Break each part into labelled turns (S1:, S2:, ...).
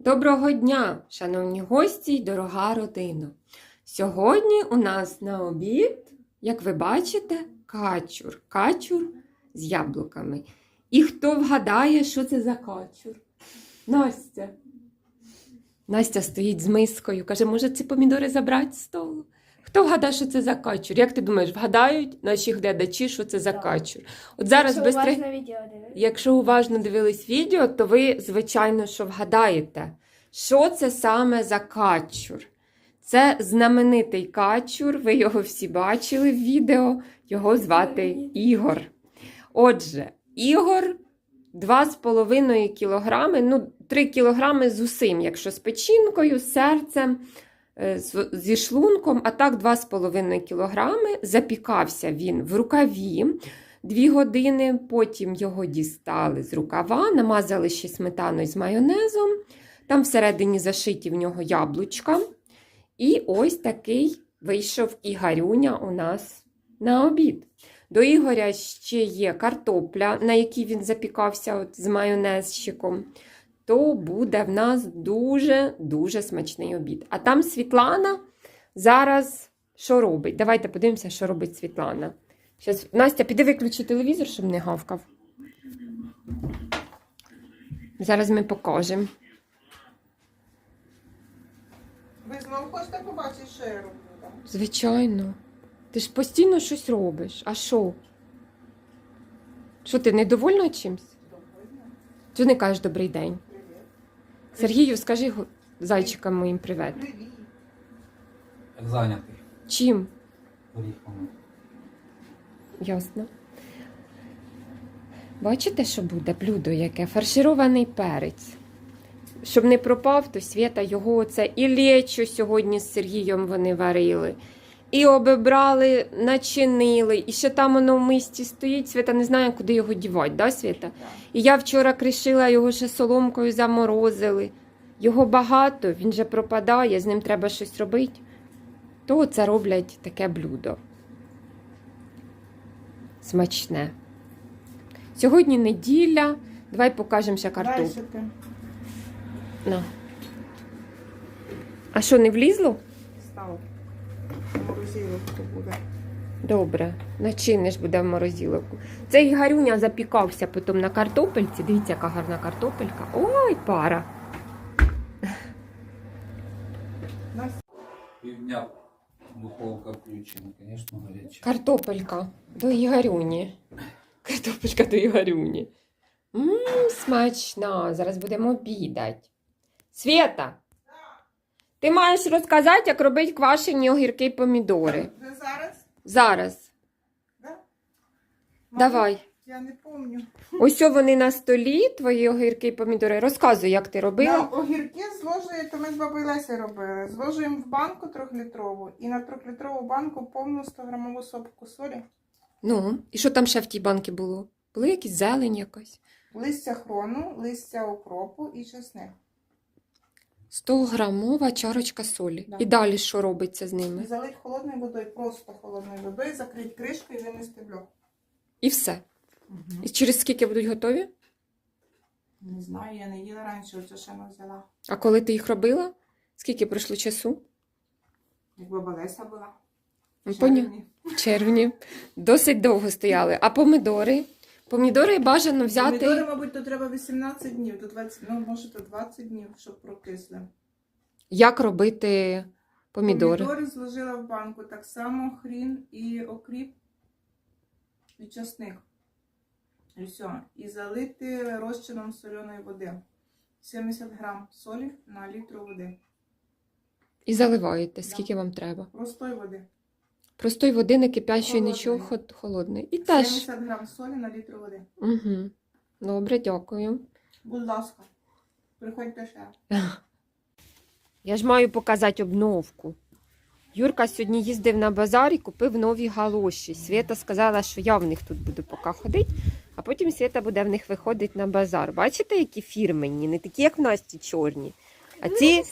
S1: Доброго дня, шановні гості й дорога родина. Сьогодні у нас на обід, як ви бачите, качур. Качур з яблуками. І хто вгадає, що це за качур? Настя. Настя стоїть з мискою, каже, може ці помідори забрати з столу? Хто вгадає, що це за качур? Як ти думаєш, вгадають наші глядачі, що це за
S2: Так.
S1: качур? От зараз
S2: Якщо
S1: бистри...
S2: уважно відео дивитися.
S1: Якщо уважно дивились відео, то ви, звичайно, що вгадаєте, що це саме за качур. Це знаменитий качур, ви його всі бачили в відео, його звати Ігор. Отже, Ігор 2,5 кілограми, ну 3 кілограми з усім, якщо з печінкою, з серцем, зі шлунком, а так 2,5 кілограми. Запікався він в рукаві. Дві години, потім його дістали з рукава, намазали ще сметаною з майонезом. Там всередині зашиті в нього яблучка. І ось такий вийшов Ігорюня у нас на обід. До Ігоря ще є картопля, на якій він запікався от з майонезчиком. То буде в нас дуже-дуже смачний обід. А там Світлана зараз що робить? Давайте подивимося, що робить Світлана. Щас, Настя, піди виключи телевізор, щоб не гавкав. Зараз ми покажемо.
S3: Ви знову хочете побачити, що я роблю? так?
S1: Звичайно. Ти ж постійно щось робиш. А що? Що ти недовольна чимсь?
S3: Довольно.
S1: Чи не кажеш добрий день? Сергію, скажи зайчикам моїм привет.
S4: Як зайнятий
S1: Чим?
S4: горіхами.
S1: Ясно. Бачите, що буде блюдо яке? Фарширований перець. Щоб не пропав, то Свята його оце і лечо сьогодні з Сергієм вони варили. І обібрали, начинили, і ще там воно в мисті стоїть. Свята не знає, куди його дівати, да, Свята? І я вчора кришила його ще соломкою заморозили. Його багато, він же пропадає, з ним треба щось робити. То це роблять таке блюдо. Смачне. Сьогодні неділя. Давай покажемо ще картоплю. На. А що, не влізло?
S3: Став. Морозиловку буде.
S1: Добре, начиниш буде в морозиловку. Цей Ігорюня запікався потім на картопельці. Дивіться, яка гарна картопелька. Ой, пара.
S4: Півдня духовка включена, звісно, гаряча.
S1: Картопелька до Ігорюні. Картопелька до Ігорюні. Ммм, смачна. Зараз будемо обідати. Свята, ти маєш розказати, як робити квашені огірки і помідори.
S3: вже зараз?
S1: Зараз.
S3: Да?
S1: Давай.
S3: Я не пам'ятаю.
S1: Ось вони на столі, твої огірки і помідори. Розказуй, як ти робила.
S3: На огірки зложуєте, то ми з бабою Лесі робили. Зложуємо в банку трьохлітрову і на трьохлітрову банку повну 100 грамову сопку солі,
S1: Ну, і що там ще в тій банці було? Були якісь зелень якась?
S3: листя хрону, листя окропу і чесник.
S1: 100 грамова чарочка солі.
S3: Да.
S1: І далі що робиться з
S3: І
S1: ними?
S3: залить холодною водою, просто холодною водою, закрити кришкою і винести в блок.
S1: І все. І через скільки будуть готові?
S3: Не знаю, я не їла раніше, оце ще не взяла.
S1: А коли ти їх робила? Скільки пройшло часу?
S3: Як баба Леся була.
S1: Ну,
S3: В червні.
S1: В червні. Досить довго стояли. А помідори? Помідори бажано взяти.
S3: Помідори, мабуть, то треба 18 днів, до 20, ну, може, то 20 днів, щоб прокисли.
S1: Як робити помідори?
S3: Помідори зложила в банку так само хрін і окріп, і часник. І все. І залити розчином соляної води. 70 грам солі на літру води.
S1: І заливаєте, скільки вам треба.
S3: Простої води.
S1: Простої води, не кипящої, нічого, ход- холодної. І теж.
S3: 70 грам солі на літру води.
S1: Угу. Добре, дякую.
S3: Будь ласка, приходьте ще.
S1: Я ж маю показати обновку. Юрка сьогодні їздив на базар і купив нові галоші. Свята сказала, що я в них тут буду поки ходити, а потім Свята буде в них виходити на базар. Бачите, які фірменні, не такі, як в Насті чорні. А ці,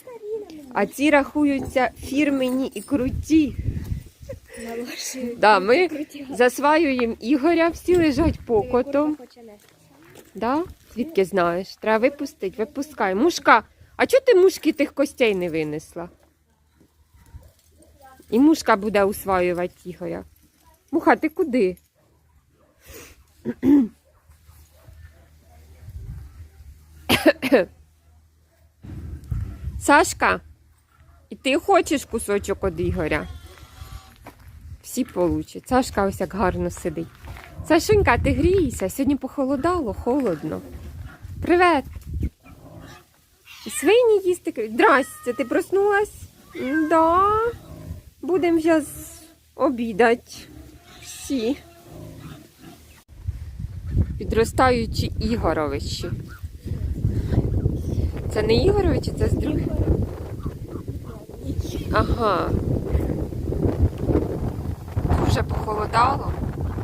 S1: а ці рахуються фірменні і круті. Да, ми засваюємо Ігоря, всі лежать покотом. Да? Звідки знаєш? Треба випустити, випускай. Мушка, А чого ти мушки тих костей не винесла? І мушка буде усвоювати Ігоря. Муха, ти куди? Сашка, і ти хочеш кусочок від Ігоря? Всі получать. Сашка ось як гарно сидить. Сашенька, ти грійся, сьогодні похолодало, холодно. Привет. Свині їсти. Здрасте, ти проснулась? Да. Будемо зараз обідати. Всі. Підростаючі Ігоровичі. Це не Ігоровичі, це з других. Ага. Дуже похолодало.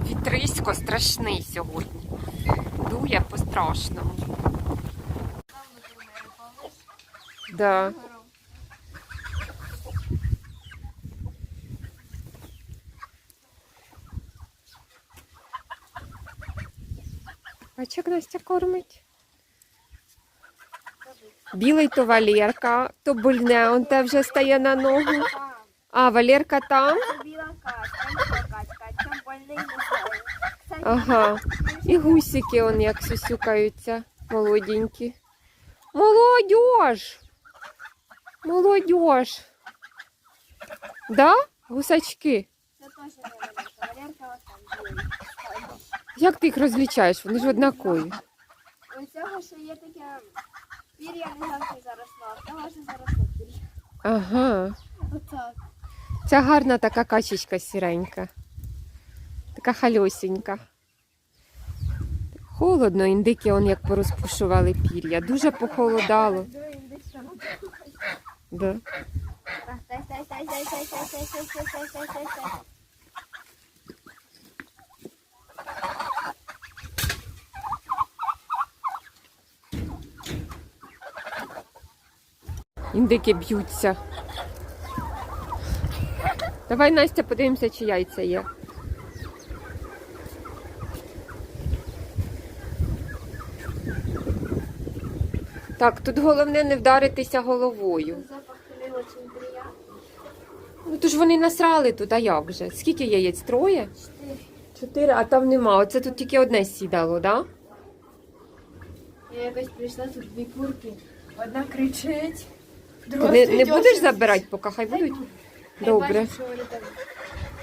S1: Вітрисько страшний сьогодні. Дує по-страшному. Да. Бач, як Настя кормить. Білий то Валерка, то больне, он те вже стає на ногу. А, Валерка там?
S2: Біла качка, а це больний не знаю. Кстати,
S1: Ага. І гусики он як сюсюкаються, молоденькі. Молодіж! Молодіж! Да? Гусачки. Як ти їх розлічаєш? Вони ж однакові.
S2: У цього ще є таке пір'я не завжди заросло, а в того ж заросло пір'я.
S1: Ага.
S2: Отак.
S1: Ця гарна така качечка сіренька. Така хальосінька. Холодно, індики он як порозпушували пір'я. Дуже похолодало. Да. Індики б'ються. Давай Настя подивимося, чи яйця є. Так, тут головне не вдаритися головою.
S2: Запах тобі очень приятний.
S1: Ну то ж вони насрали тут, а як же? Скільки яєць? Троє?
S2: Чотири.
S1: Чотири, а там нема. Оце тут тільки одне сідало, так? Да?
S2: Я якось прийшла, тут дві курки. Одна кричить.
S1: Ти не, не будеш забирати, поки хай будуть? Добре.
S2: Бачу, що вони там.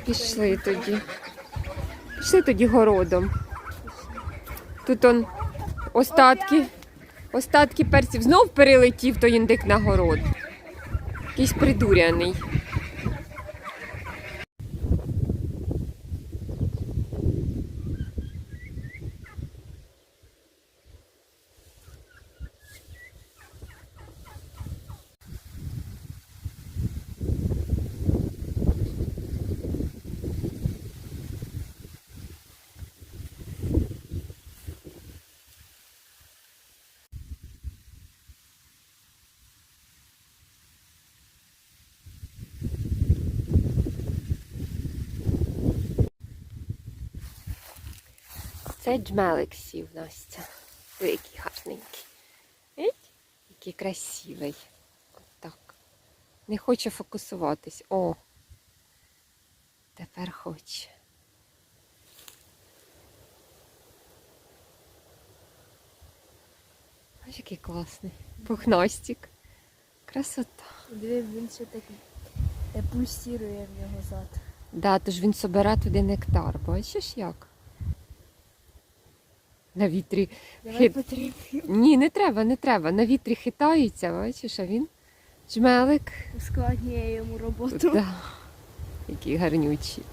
S1: Пішли тоді. Пішли тоді городом. Тут он остатки. Остатки перців. Знов перелетів той індик на город. Якийсь придуряний. Це джмелик сів, Настя. Ой, який гарненький. Який красивий. От так. Не хоче фокусуватись. О. Тепер хоче. Ось який класний. Пухнастик. Красота.
S2: Диви, він ще такий е, пульсірує в нього зад.
S1: Да, тож він собере туди нектар. Бачиш як? На вітрі. Хит- Ні, не треба, не треба. На вітрі хитається, бачиш, а він жмелик.
S2: ускладнює йому роботу.
S1: Да. Який гарнючий.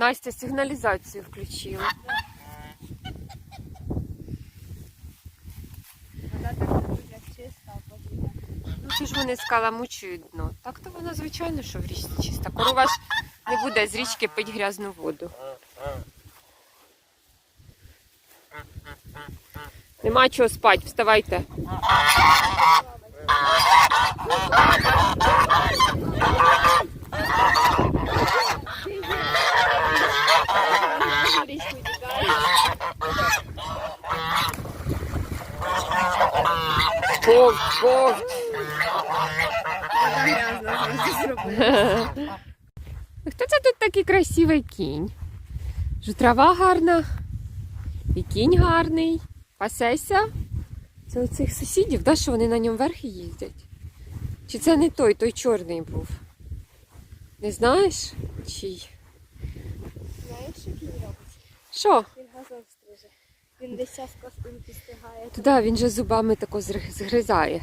S1: Настя сигналізацію включила.
S2: Вона так як чиста, а потім.
S1: Ну, це ж вони скаламучують дно. Так то вона, звичайно, що в річці чиста. Корова ж не буде з річки пити грязну воду. Нема чого спати, вставайте. Повт, повт.
S2: Завжди зробила.
S1: Хто це тут такий красивий кінь? Що трава гарна, і кінь гарний. Пасеся. Це у цих сусідів, да, що вони на ньому верхи їздять? Чи це не той, той чорний був? Не знаєш? Чий?
S2: Знаєш, що? Він газон стриже. Він десь час костинки стигає.
S1: Туди він же зубами тако згризає.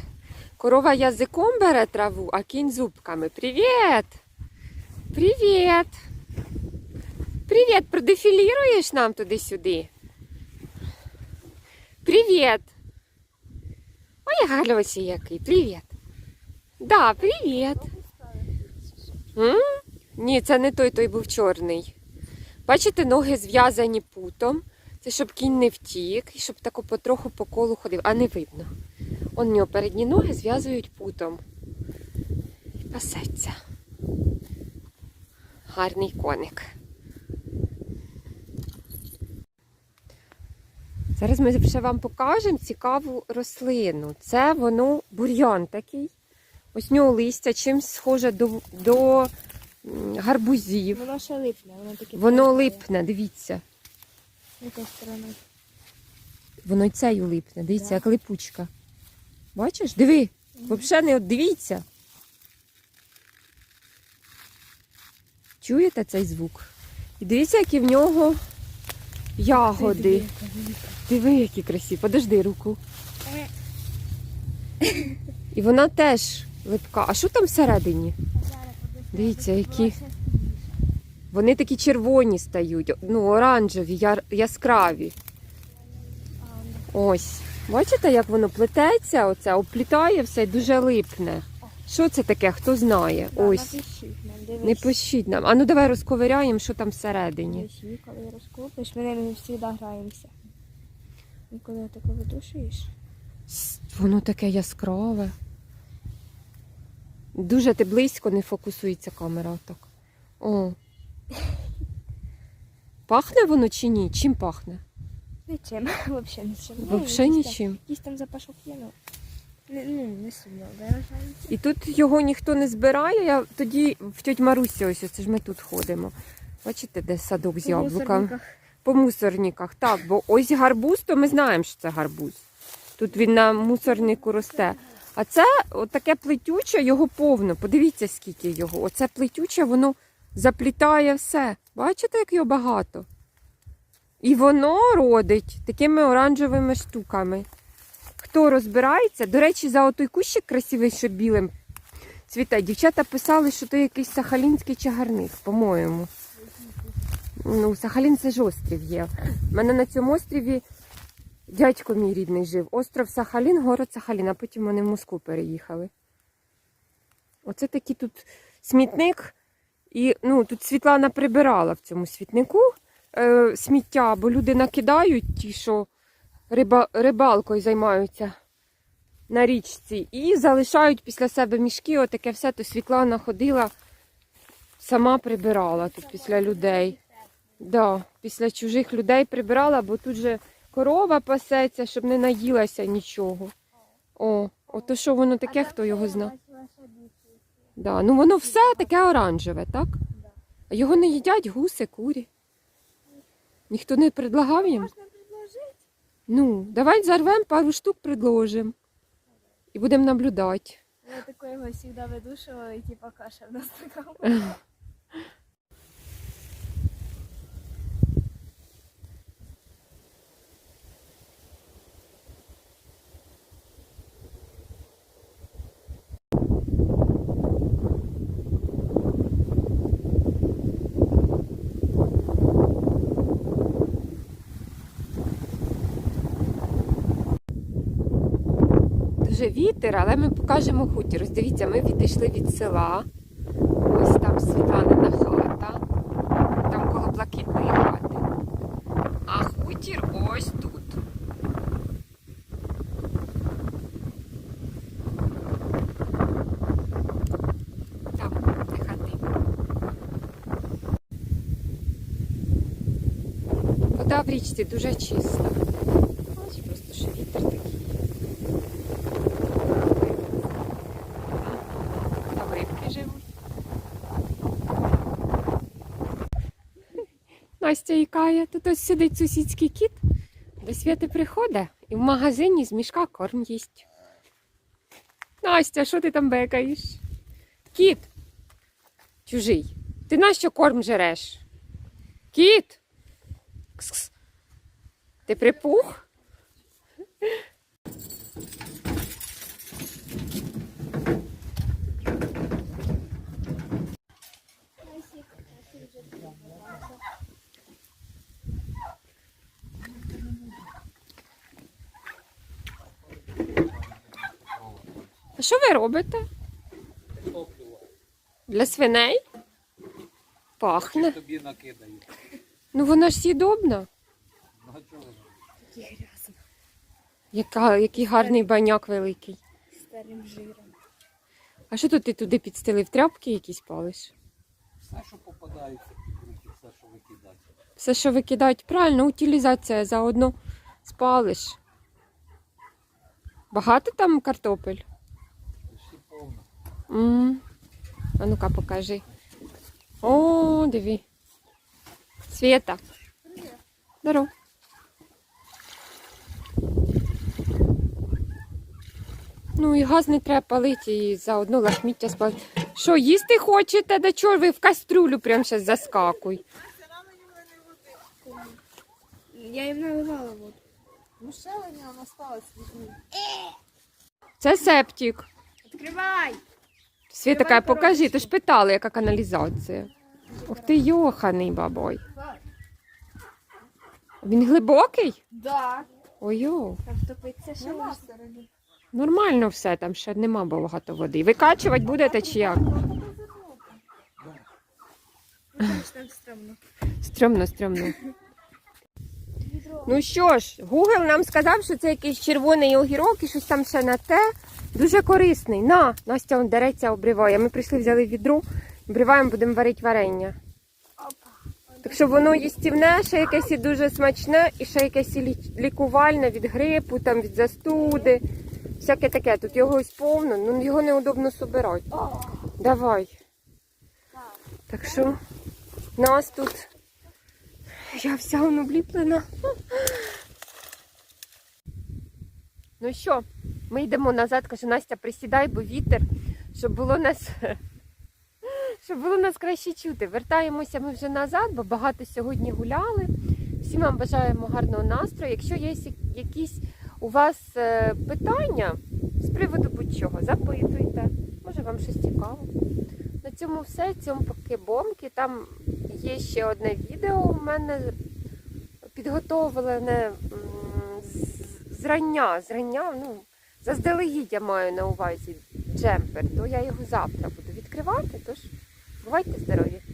S1: Корова язиком бере траву, а кінь зубками. Привіт! Привіт! Привіт! Продефіліруєш нам туди-сюди? Привіт! Ой, гальосі який, привіт! Да, привіт! М? Ні, це не той, той був чорний. Бачите, ноги зв'язані путом. Це щоб кінь не втік і щоб тако потроху по колу ходив, а не видно. Он нього передні ноги зв'язують путом. І пасеться. Гарний коник. Зараз ми ще вам покажемо цікаву рослину. Це воно бур'ян такий. Ось нього листя чимсь схоже до, до гарбузів.
S2: Воно ще липне, воно таке.
S1: Воно липне, дивіться.
S2: Якою стороною?
S1: Воно й цею липне. Дивіться,
S2: Да.
S1: як липучка. Бачиш? Диви, взагалі не от дивіться. Чуєте цей звук? І дивіться, які в нього ягоди. Диви, які красиві. Подожди руку. І вона теж липка. А що там всередині? Дивіться, які. Вони такі червоні стають, ну, оранжеві, яр- яскраві. Ось. Бачите, як воно плететься, оце, оплітає все і дуже липне. Що це таке? Хто знає? Ось. Не пишіть нам. А ну давай розковиряємо, що там всередині.
S2: Коли розкопиш, ми ними завжди граємося. І коли таке видушуєш,
S1: Воно таке яскраве. Дуже ти близько не фокусується камера так. О. Пахне воно чи ні? Чим пахне?
S2: нічим, взагалі нічим.
S1: Взагалі нічим.
S2: Якийсь там запашок є, ну, не, ну, не сильно виражається.
S1: І тут його ніхто не збирає. Я тоді в тьоть Марусі, ось це ж ми тут ходимо. Бачите, де садок з
S2: По
S1: яблуками? По мусорниках, так, бо ось гарбуз, то ми знаємо, що це гарбуз. Тут він на мусорнику росте. А це таке плетюче, його повно. Подивіться, скільки його. Оце плетюче, воно заплітає все. Бачите, як його багато? І воно родить такими оранжевими штуками. Хто розбирається, до речі, за отой кущик красивий, що білим цвіте. Дівчата писали, що то якийсь сахалінський чагарник, по-моєму. Ну, Сахалін це ж острів є. У мене на цьому острові дядько мій рідний жив. Остров Сахалін, город Сахалін, а потім вони в Москву переїхали. Оце такий тут смітник. І ну, тут Світлана прибирала в цьому смітнику е, сміття, бо люди накидають ті, що риба, рибалкою займаються на річці, і залишають після себе мішки, отаке все, то Світлана ходила, сама прибирала тут після людей. Да, після чужих людей прибирала, бо тут же корова пасеться, щоб не наїлася нічого. О, ото що воно таке, хто його зна. Да, ну воно все таке оранжеве, так? А його не їдять гуси, курі. Ніхто не предлагав їм?
S2: Можна предложити.
S1: Ну, давай зарвемо пару штук, предложимо. І будемо наблюдати.
S2: Я такого завжди видушувала, і типа каша в нас така.
S1: Дуже вітер, але ми покажемо хутір. Ось дивіться, ми відійшли від села. Ось там Світланина хата. В річці дуже чисто. Ось просто що вітер такий. Там рибки живуть. Настя ікає. Тут ось сидить сусідський кіт. До святи приходить і в магазині з мішка корм їсть. Настя, що ти там бекаєш? Кіт. Чужий. Ти нащо корм жереш? Кіт. Кс-кс. Ти припух? А що ви робите? Для свиней? Пахне.
S4: Тобі накидаю.
S1: Ну вона ж сідобна. Яка, який гарний баняк великий.
S2: Старим жиром.
S1: А що тут ти туди підстелив? Тряпки якісь палиш?
S4: Все, що попадається під руки, все, що викидати.
S1: Все, що викидають, правильно, утилізація заодно спалиш. Багато там картопель?
S4: Всі повно.
S1: м А ну-ка покажи. О, диви. Света. Здоров. Ну і газ не треба палити, і заодно лахміття спалити. Що, їсти хочете? Да чого ви в кастрюлю прям зараз заскакуй?
S2: Я їм наливала воду.
S3: Ну, ще вона осталась візьмі.
S1: Це септик.
S2: Відкривай!
S1: Світа така, покажи, ти ж питала, яка каналізація. Ух ти, йоханий бабой. Він глибокий?
S2: Да.
S1: Ой-йо.
S2: Там топиться ще
S3: Нема
S2: можна.
S1: Нормально все, там ще нема багато води. Викачувати будете чи як?
S2: Там стрьомно.
S1: Стрьомно, стрьомно. Ну що ж, Google нам сказав, що це якийсь червоний огірок і щось там ще на те. Дуже корисний. На, Настя он дереться, обриває. Ми прийшли, взяли відро, обриваємо, будемо варити варення.
S2: Опа.
S1: Так що воно їстівне, ще якесь і дуже смачне, і ще якесь і лікувальне від грипу, там, від застуди. Всяке таке. Тут його ось повно, ну його неудобно собирати. Давай.
S2: так.
S1: Що нас тут. Я вся обліплена. Ну що, ми йдемо назад, каже Настя, присідай, бо вітер, щоб було нас. Щоб було нас краще чути. Вертаємося ми вже назад, бо багато сьогодні гуляли. Всім вам бажаємо гарного настрою. Якщо є якісь у вас е, питання з приводу будь-чого, запитуйте. Може вам щось цікаво. На цьому все. Цьому поки бомки. Там є ще одне відео у мене підготовлене зрання. Зрання, ну, заздалегідь я маю на увазі джемпер, то я його завтра буду відкривати. Тож бувайте здорові!